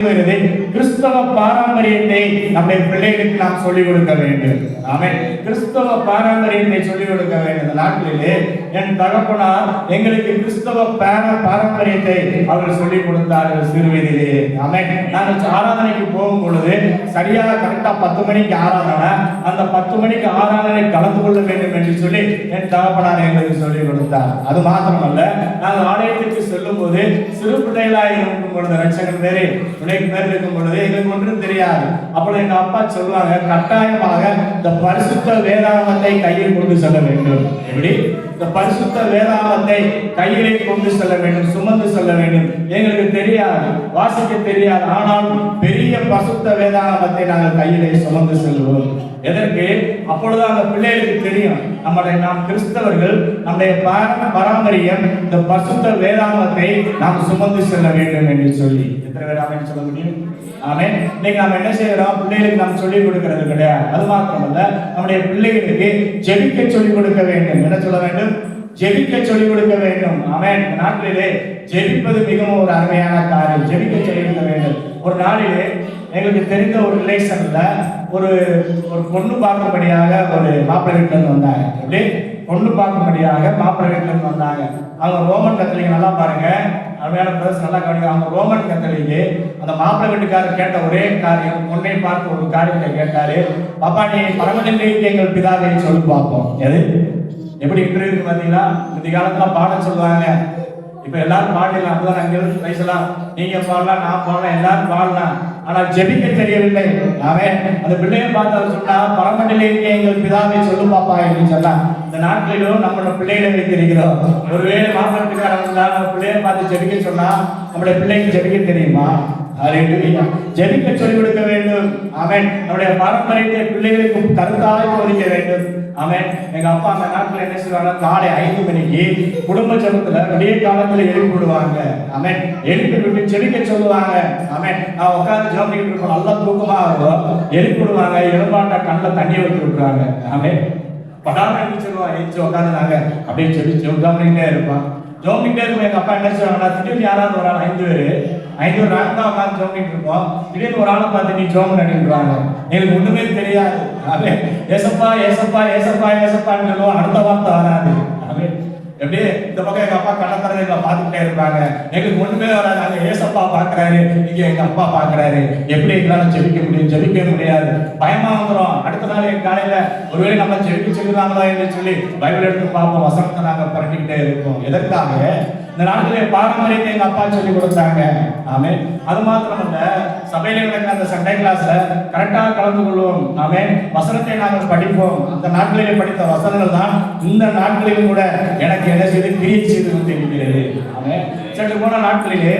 கிறிஸ்தவ பாரம்பரியத்தை நம்முடைய பிள்ளைகளுக்கு நாம் சொல்லிக் கொடுக்க வேண்டும். ஆமே கிறிஸ்தவ பாரம்பரியத்தை சொல்லிக் கொடுக்க வேண்டும். இந்த நாட்களிலே என் தகப்பனார் எங்களுக்கு கிறிஸ்தவ பேர பாரம்பரியத்தை அவர்கள் சொல்லிக் கொடுத்தார்கள் சிறுவயதிலே. ஆமே நான் ஆராதனைக்கு போகும் பொழுது சரியாக கரெக்டா பத்து மணிக்கு ஆராதனை அந்த பத்து மணிக்கு ஆராதனை கலந்து கொள்ள வேண்டும் என்று சொல்லி என் தகப்பனார் எங்களுக்கு சொல்லிக் கொடுத்தார். அது மாத்திரமல்ல நாங்கள் ஆலயத்திற்கு செல்லும் போது சிறு பிள்ளைகளாக இருக்கும் பொழுது ரட்சகன் பேரே பிள்ளைக்கு பேர் இருக்கும் பொழுது எங்களுக்கு ஒன்றும் தெரியாது. அப்போ எங்க அப்பா சொல்லுவாங்க கட்டாயமாக இந்த பரிசுத்த வேதாகமத்தை கையில் கொண்டு செல்ல வேண்டும். எப்படி? இந்த பரிசுத்த வேதாளத்தை கையிலே கொண்டு செல்ல வேண்டும் சுமந்து செல்ல வேண்டும். எங்களுக்கு தெரியாது வாசிக்க தெரியாது. ஆனால் பெரிய பசுத்த வேதாளத்தை நாங்கள் கையிலே சுமந்து செல்வோம். எதற்கு? அப்பொழுது அந்த பிள்ளைகளுக்கு தெரியும். நம்முடைய நாம் கிறிஸ்தவர்கள் நம்முடைய பார- பாரம்பரியம் இந்த பசுத்த வேதாளத்தை நாம் சுமந்து செல்ல வேண்டும் என்று சொல்லி. எத்தனை பேர் ஆமென் சொல்ல முடியும் ஆமேன். இன்னைக்கு நாம் என்ன செய்யறோம் பிள்ளைகளுக்கு நாம் சொல்லிக் கொடுக்கிறது கிடையாது. அது மாத்திரமல்ல நம்முடைய பிள்ளைகளுக்கு ஜெபிக்க சொல்லிக் கொடுக்க வேண்டும். என்ன சொல்ல வேண்டும்? ஜெபிக்க சொல்லிக் கொடுக்க வேண்டும். அவன் இந்த நாட்களிலே ஜெபிப்பது மிகவும் ஒரு அருமையான காரியம். ஜெபிக்க சொல்லிக் கொடுக்க வேண்டும். ஒரு நாளிலே எங்களுக்கு தெரிந்த ஒரு ரிலேஷன்ல ஒரு ஒரு பொண்ணு பார்க்கும்படியாக ஒரு மாப்பிள்ளை வீட்டுல இருந்து வந்தாங்க. எப்படி? பொண்ணு பார்க்கும்படியாக மாப்பிள்ளை வீட்டுல இருந்து வந்தாங்க. அவங்க ரோமன் கத்தலிங்க நல்லா பாருங்க. அருமையான பிரதர்ஸ் நல்லா கவனிங்க. அவங்க ரோமன் கத்தலிக்கு அந்த மாப்பிள்ளை வீட்டுக்காரர் கேட்ட ஒரே காரியம் பொண்ணை பார்த்து ஒரு காரியத்தை கேட்டாரு. பாப்பா நீ பரமநிலைக்கு எங்கள் பிதாவை சொல்லி பார்ப்போம் எது? எப்படி இப்படி இருக்கு இந்த காலத்துல பாடம் சொல்லுவாங்க. இப்ப எல்லாரும் பாடலாம் அப்பதான் அங்கே வயசுலாம் நீங்க பாடலாம் நான் பாடலாம் எல்லாரும் பாடலாம். ஆனால் ஜெபிக்க தெரியவில்லை. அவன் அந்த பிள்ளையை பார்த்தா சொன்னா சொன்னா பரமநிலைக்கு எங்கள் பிதாவை சொல்லு பாப்பா என்று சொன்னா இந்த நாட்களிலும் நம்மளோட பிள்ளைகளை வைத்திருக்கிறோம் ஒருவேளை மாற்றத்துக்காரன் இருந்தால் நம்ம பிள்ளையை பார்த்து ஜெபிக்க சொன்னா நம்முடைய பிள்ளைக்கு ஜெபிக்க தெரியுமா? ஜெபிக்க சொல்லிக் கொடுக்க வேண்டும். அவன் நம்முடைய பாரம்பரியத்தை பிள்ளைகளுக்கு கருத்தாக போதிக்க வேண்டும். அவன் எங்க அப்பா அந்த நாட்டில் என்ன செய்வாங்க காலை ஐந்து மணிக்கு குடும்ப ஜபத்துல விடிய காலத்துல எழுப்பி விடுவாங்க ஆமென். எழுப்பி விட்டு ஜெபிக்க சொல்லுவாங்க. அவன் நான் உட்கார்ந்து ஜெபிக்கிட்டு இருக்கோம் நல்லா தூக்கமா இருக்கும் எழுப்பி விடுவாங்க. எழுப்பாட்ட கண்ணில் தண்ணி ஊற்றி விட்டுருவாங்க. ஆமென். படாம எழுந்திருச்சிருவான் எழுச்சி உட்காந்துனாங்க அப்படின்னு சொல்லி ஜோமிக்கிட்டே இருப்பான். ஜோமிக்கிட்டே இருக்கும் எங்க அப்பா என்ன செய்வாங்கன்னா திடீர்னு யாராவது ஒரு ஆள் ஐந்து பேரு ஐந்து பேர் நாங்கள் தான் உட்காந்து ஜோமிக்கிட்டு இருப்போம். திடீர்னு ஒரு ஆளை பார்த்து நீ ஜோம் நடிக்கிறாங்க எனக்கு ஒண்ணுமே தெரியாது. அவன் ஏசப்பா ஏசப்பா ஏசப்பா ஏசப்பான்னு சொல்லுவோம். அடுத்த வார்த்தை வராது. எப்படி? இந்த பக்கம் எங்க அப்பா கடற்கரை எங்களை பார்த்துக்கிட்டே இருப்பாங்க. எங்களுக்கு ஒண்ணுமே வராது. அங்க ஏசப்பா பாக்குறாரு இங்க எங்க அப்பா பாக்குறாரு எப்படி எங்களால ஜெபிக்க முடியும்? ஜெபிக்க முடியாது. பயமா வந்துடும் அடுத்த நாள் எங்க காலையில ஒருவேளை நம்ம ஜெபிக்க சொல்லுறாங்களோ என்று சொல்லி பைபிள் எடுத்து பார்ப்போம். வசனத்தை நாங்க பரட்டிக்கிட்டே இருப்போம். எதற்காக? இந்த நாட்டிலே பாரம்பரியத்தை எங்க அப்பா சொல்லி கொடுத்தாங்க. ஆமே அது மாத்திரமல்ல சபையில நடக்கிற அந்த சண்டே கிளாஸ்ல கரெக்டாக கலந்து கொள்வோம். ஆமே வசனத்தை நாங்கள் படிப்போம். அந்த நாட்களிலே படித்த வசனங்கள் தான் இந்த நாட்களிலும் கூட எனக்கு என்ன செய்து கிரியை செய்து கொண்டிருக்கிறது ஆமே சற்று போன நாட்களிலே